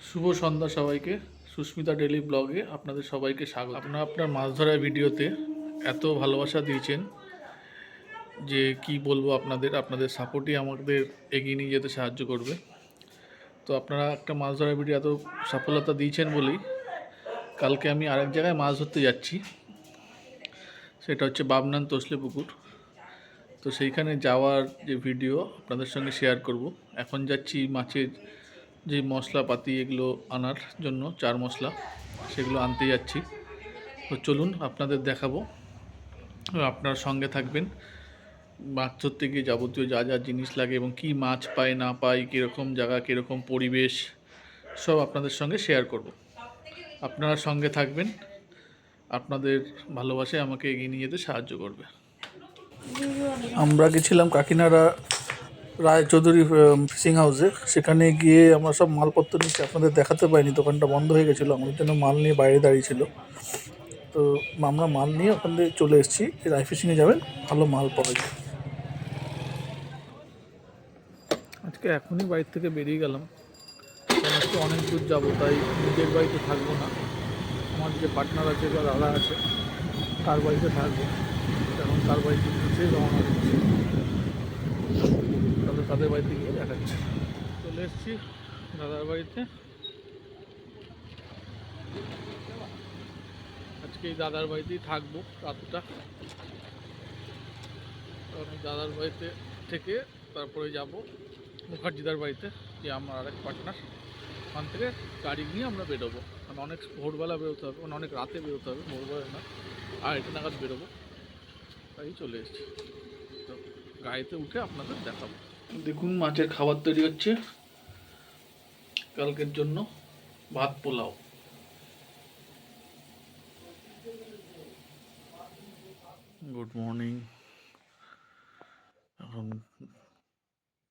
শুভ সন্ধ্যা সবাইকে। সুস্মিতা ডেলি ব্লগে আপনাদের সবাইকে স্বাগত। আপনারা আপনার মাছ ধরার ভিডিওতে এত ভালোবাসা দিয়েছেন যে কি বলব আপনাদের আপনাদের সাপোর্টই আমাদের এগিয়ে নিয়ে যেতে সাহায্য করবে। তো আপনারা একটা মাছ ধরার ভিডিও এত সফলতা দিয়েছেন বলেই কালকে আমি আরেক জায়গায় মাছ ধরতে যাচ্ছি। সেটা হচ্ছে বাবনান তসলে পুকুর। তো সেইখানে যাওয়ার যে ভিডিও আপনাদের সঙ্গে শেয়ার করব। এখন যাচ্ছি মাছের যে মশলাপাতি এগুলো আনার জন্য, চার মশলা, সেগুলো আনতে যাচ্ছি। তো চলুন আপনাদের দেখাবো। আপনারা সঙ্গে থাকবেন। মাছ ধরতে গিয়ে যাবতীয় যা যা জিনিস লাগে এবং কি মাছ পায়, না পাই কীরকম জায়গা, কীরকম পরিবেশ, সব আপনাদের সঙ্গে শেয়ার করব। আপনারা সঙ্গে থাকবেন। আপনাদের ভালোবাসায় আমাকে এগিয়ে নিয়ে যেতে সাহায্য করবে। আমরা গেছিলাম কাকিনাড়া রায় চৌধুরী ফিশিং হাউসে সেখানে গিয়ে আমরা সব মালপত্র নিচ্ছি আপনাদের দেখাতে পাইনি দোকানটা বন্ধ হয়ে গেছিল। আমাদের জন্য মাল নিয়ে বাইরে দাঁড়িয়ে ছিল। তো আমরা মাল নিয়ে ওখান থেকে চলে এসেছি। রায় ফিশিংয়ে যাবেন। ভালো মাল পাওয়া যায়। আজকে এখনই বাড়ি থেকে বেরিয়ে গেলাম। অনেক দূর যাব, তাই নিজের বাড়িতে থাকব না। আমার যে পার্টনার আছে বা দাদা আছে, তার বাড়িতে থাকব। এখন তার বাড়িতে রওনা দিচ্ছি। তাহলে তাদের বাড়িতে গিয়ে দেখাচ্ছি চলে এসছি দাদার বাড়িতে। আজকে এই দাদার বাড়িতেই থাকব রাতটা। কারণ দাদার বাড়িতে থেকে তারপরে যাব মুখার্জিদার বাড়িতে, যে আমার আরেক পার্টনার ওখান থেকে গাড়ি নিয়ে আমরা বেরোবো। কারণ অনেক ভোরবেলা বেরোতে হবে মানে অনেক রাতে বেরোতে হবে, ভোরবেলা না আড়াইটা নাগাদ বেরোবো। তাই চলে এসেছি। তো গাড়িতে উঠে আপনাদের দেখাবো। দেখুন, মাছের খাবার তৈরি হচ্ছে। কালকের জন্য ভাত পোলাও। গুড মর্নিং এখন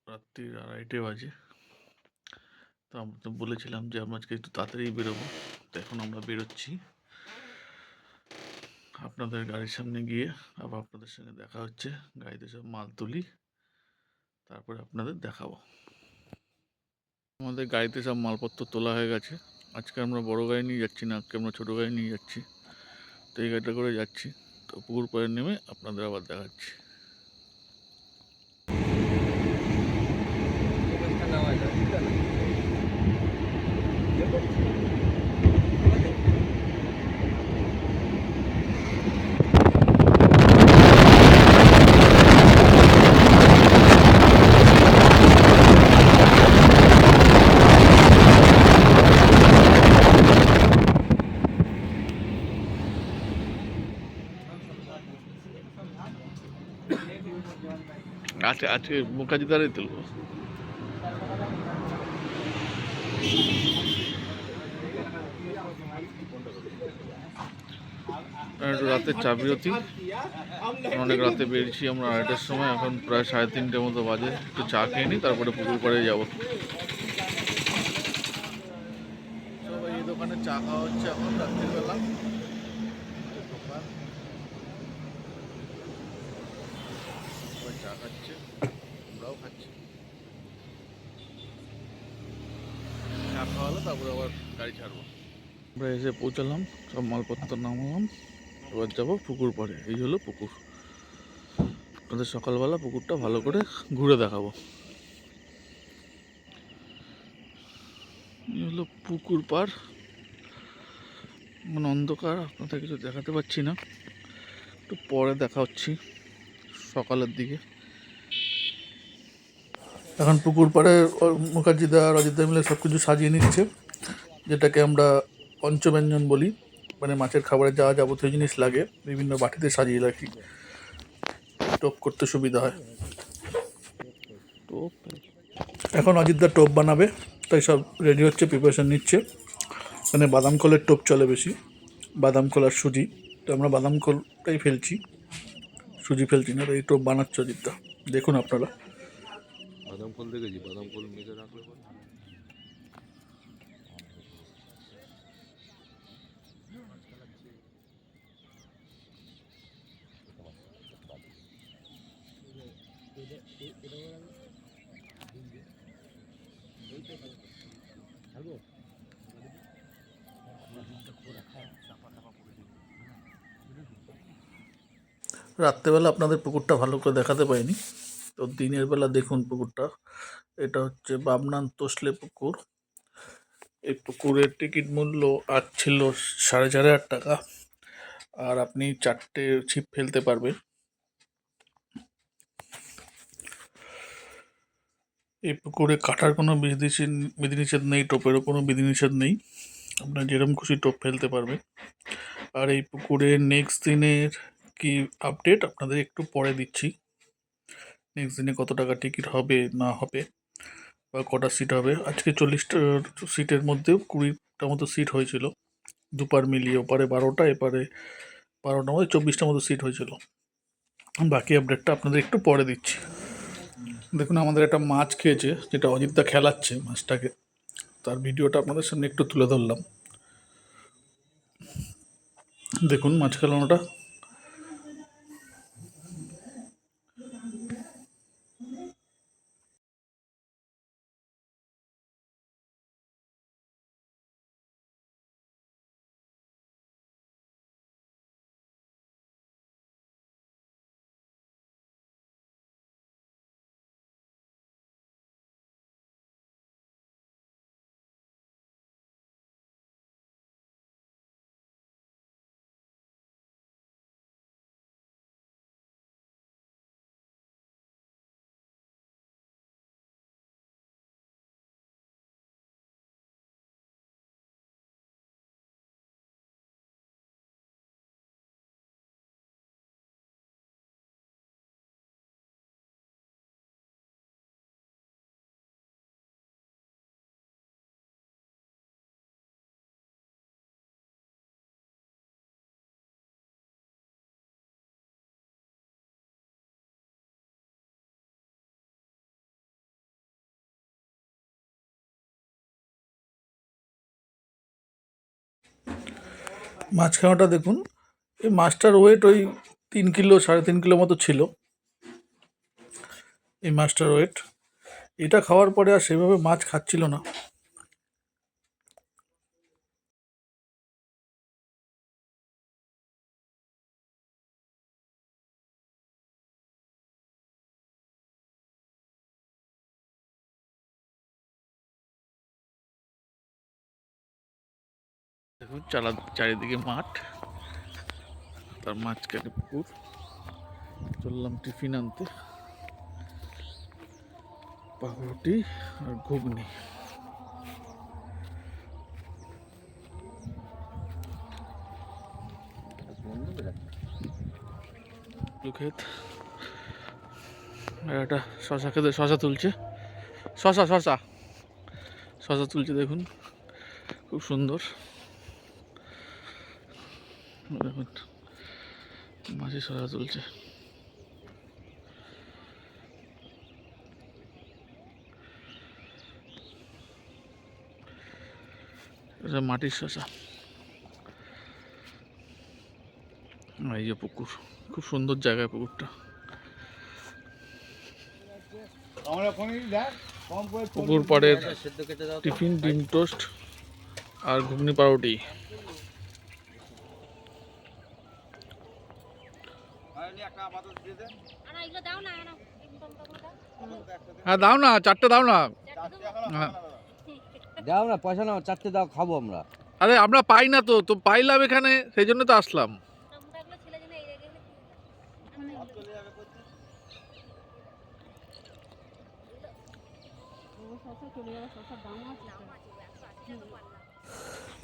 রাত্রির আড়াইটে বাজে। তো আমরা তো বলেছিলাম যে আমরা আজকে একটু তাড়াতাড়ি বেরোবো। তো এখন আমরা বেরোচ্ছি। আপনাদের গাড়ির সামনে গিয়ে আবার আপনাদের সঙ্গে দেখা হচ্ছে। গাড়িতে সব মাল তুলি। তারপরে আপনাদের দেখাবো। আমাদের গাড়িতে সব মালপত্র তোলা হয়ে গেছে। আজকে আমরা বড় গাড়ি নিয়ে যাচ্ছি না, আজকে আমরা ছোটো গাড়ি নিয়ে যাচ্ছি। তো এই গাড়িটা করে যাচ্ছি। তো পুকুর পাড়ে নেমে আপনাদের আবার দেখাচ্ছি। আজকে মুখার্জিদারে তুলবো রাতের চা বিরতি। অনেক রাতে বেরিয়েছি আমরা আড়াইটার সময়, এখন প্রায় সাড়ে তিনটের মতো বাজে। একটু চা খেয়ে নিই, তারপরে পুকুর পাড়ে যাব। এই দোকানে চা খাওয়া হচ্ছে, এখন রাত্রিবেলা দোকান সবাই তারপরে আবার গাড়ি ছাড়বো। আমরা এসে পৌঁছালাম, সব মালপত্র নামালাম। এবার যাব পুকুর পাড়ে, এই হলো পুকুর। আপনাদের সকালবেলা পুকুরটা ভালো করে ঘুরে দেখাবো। এই হলো পুকুর পাড়। মানে অন্ধকার, আপনাদের কিছু দেখাতে পাচ্ছি না। একটু পরে দেখা হচ্ছি সকালের দিকে। এখন পুকুর পাড়ে মুখার্জিদা রজিতদা মিলে সব কিছু সাজিয়ে নিচ্ছে, যেটাকে আমরা পঞ্চব্যঞ্জন বলি। মানে মাছের খাবারে যা যাবতীয় জিনিস লাগে, বিভিন্ন বাটিতে সাজিয়ে রাখি। টোপ করতে সুবিধা হয়। এখন অজিতদা টোপ বানাবে, তাই সব রেডি হচ্ছে প্রিপারেশন নিচ্ছে। মানে বাদাম কলের টোপ চলে বেশি। বাদাম কল আর সুজি। তো আমরা বাদাম কলটাই ফেলছি। সুজি ফেলছি না এই টোপ বানাচ্ছে অজিতদা। দেখুন আপনারা। বাদাম ফল দেখেছি, বাদাম ফল মেখে রাখলে পরে। রাত্রেবেলা আপনাদের পুকুরটা ভালো করে দেখাতে পাইনি তো দিনের বেলা দেখুন পুকুরটা। এটা হচ্ছে বামনান তোসলে পুকুর। এই পুকুরের টিকিট মূল্য আজ ছিল সাড়ে চার হাজার টাকা। আর আপনি চারটে ছিপ ফেলতে পারবেন। এই পুকুরে কাটার কোনো বিধিনিষেধ বিধিনিষেধ নেই, টোপেরও কোনো বিধিনিষেধ নেই। আপনার যেরকম খুশি টোপ ফেলতে পারবেন। আর এই পুকুরে নেক্সট দিনের কি আপডেট আপনাদের একটু পরে দিচ্ছি। নেক্সট দিনে কত টাকা টিকিট হবে, না হবে, বা কটা সিট হবে? আজকে চল্লিশটা সিটের মধ্যে কুড়িটা মতো সিট হয়েছিল। দুপার মিলিয়ে ওপারে বারোটা, এপারে বারোটা মধ্যে চব্বিশটার মতো সিট হয়েছিল। বাকি আপডেটটা আপনাদের একটু পরে দিচ্ছি। দেখুন, আমাদের একটা মাছ খেয়েছে, যেটা অজিতদা খেলাচ্ছে মাছটাকে। তার ভিডিওটা আপনাদের সামনে একটু তুলে ধরলাম। দেখুন, মাছ খেলানোটা মাছ খাওয়াটা দেখুন, এই মাছটার ওয়েট ওই তিন কিলো, সাড়ে তিন কিলো মতো ছিল। এই মাছটার ওয়েট এটা খাওয়ার পরে আর সেভাবে মাছ খাচ্ছিল না। দেখুন, চালা চারিদিকে মাঠ, তার মাঝখানে পুকুর। চললাম টিফিন আনতে। পাউরুটি আর ঘুগনি। ক্ষেত আর একটা শশা খেতে, শশা তুলছে। শশা শশা। শশা তুলছে, দেখুন। খুব সুন্দর দেখুন মাঝে সরা তুলছে এটা মাটির শশা এই যে পুকুর খুব সুন্দর জায়গায় পুকুরটা। পুকুর পাড়ের টিফিন ডিম টোস্ট আর ঘুগনি পাউরুটি আনা এগুলো দাও না আনা ইনকাম টাকা দাও হ্যাঁ দাও না চারটে দাও না। হ্যাঁ। দাও না পয়সা নাও চারটে দাও খাব আমরা। আরে আমরা পাই না তো তো পাইলাম এখানে সেই জন্য তো আসলাম।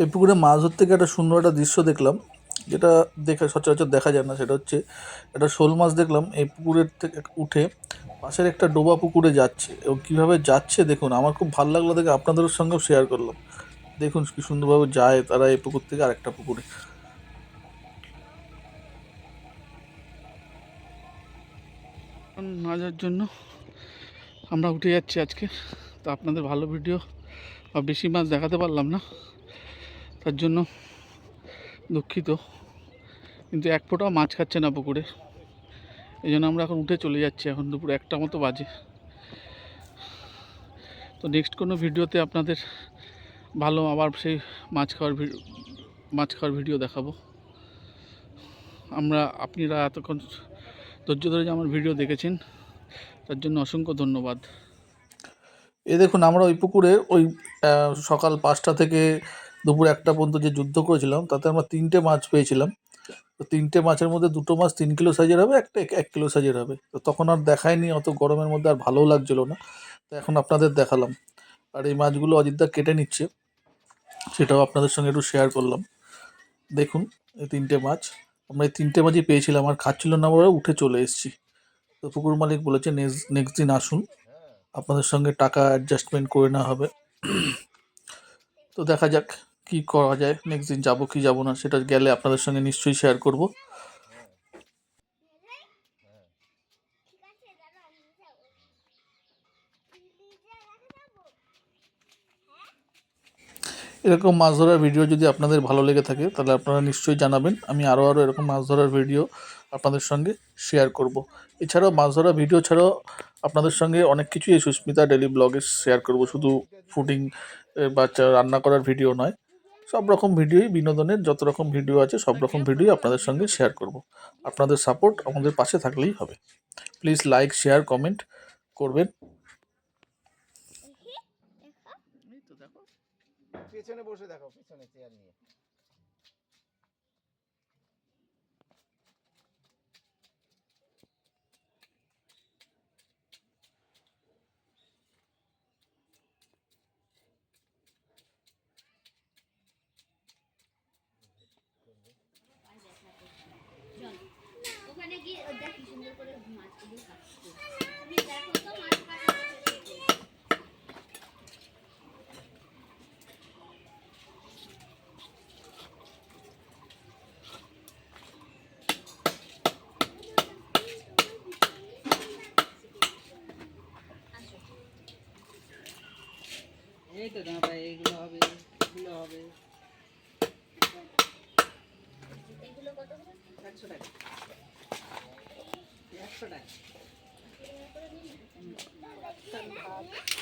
এই পুকুরে মাছ ধরতে গিয়ে একটা সুন্দর একটা দৃশ্য দেখলাম। যেটা দেখে সচরাচর দেখা যায় না, সেটা হচ্ছে একটা শোল মাছ দেখলাম, এই পুকুরের থেকে উঠে পাশের একটা ডোবা পুকুরে যাচ্ছে। এবং কীভাবে যাচ্ছে দেখুন, আমার খুব ভালো লাগল দেখে আপনাদের সঙ্গেও শেয়ার করলাম। দেখুন কি সুন্দরভাবে যায় তারা এই পুকুর থেকে আরেকটা পুকুরে। ধরার জন্য আমরা উঠে যাচ্ছি আজকে। তো আপনাদের ভালো ভিডিও বা বেশি মাছ দেখাতে পারলাম না। তার জন্য দুঃখিত। কিন্তু এক ফোঁটাও মাছ খাচ্ছে না পুকুরে। এই জন্য আমরা এখন উঠে চলে যাচ্ছি এখন দুপুর একটা মতো বাজে। তো নেক্সট কোনো ভিডিওতে আপনাদের ভালো আবার সেই মাছ খাওয়ার মাছ খাওয়ার ভিডিও দেখাবো। আমরা আপনারা এতক্ষণ ধৈর্য ধরে যে আমার ভিডিও দেখেছেন, তার জন্য অসংখ্য ধন্যবাদ। এ দেখুন, আমরা ওই পুকুরে ওই সকাল পাঁচটা থেকে দুপুর একটা পর্যন্ত যে যুদ্ধ করেছিলাম, তাতে আমরা তিনটে মাছ পেয়েছিলাম। তো তিনটে মাছের মধ্যে দুটো মাছ তিন কিলো সাইজের হবে, একটা এক- কিলো সাইজের হবে। তো তখন আর দেখায়নি, অত গরমের মধ্যে আর ভালোও লাগছিল না। তো এখন আপনাদের দেখালাম। আর এই মাছগুলো অযোধ্যা কেটে নিচ্ছে, সেটাও আপনাদের সঙ্গে একটু শেয়ার করলাম। দেখুন, এই তিনটে মাছ, আমরা এই তিনটে মাছই পেয়েছিলাম, আর খাচ্ছিল না বলে উঠে চলে এসেছি। তো পুকুর মালিক বলেছে, নেক্সট নেক্সট দিন আসুন। আপনাদের সঙ্গে টাকা অ্যাডজাস্টমেন্ট করে নেওয়া হবে। তো দেখা যাক কি করা যায়? নেক্সট দিন যাব কি যাব না সেটা গেলে আপনাদের সঙ্গে নিশ্চয়ই শেয়ার করব। এরকম মাছ ধরার ভিডিও যদি আপনাদের ভালো লেগে থাকে, তাহলে আপনারা নিশ্চয়ই জানাবেন। আমি আরও আরও এরকম মাছ ধরার ভিডিও আপনাদের সঙ্গে শেয়ার করব। এছাড়াও মাছ ধরার ভিডিও ছাড়াও আপনাদের সঙ্গে অনেক কিছুই সুস্মিতা ডেলি ব্লগে শেয়ার করব। শুধু ফুডিং বা রান্না করার ভিডিও নয়। সব রকম ভিডিওই বিনোদনের যত রকম ভিডিও আছে সব রকম ভিডিওই আপনাদের সঙ্গে শেয়ার করব। আপনাদের সাপোর্ট আমাদের পাশে থাকলেই হবে। প্লিজ লাইক শেয়ার কমেন্ট করবেন। পেছনে বসে দেখো পেছনে চেয়ার নিয়ে। Yeah.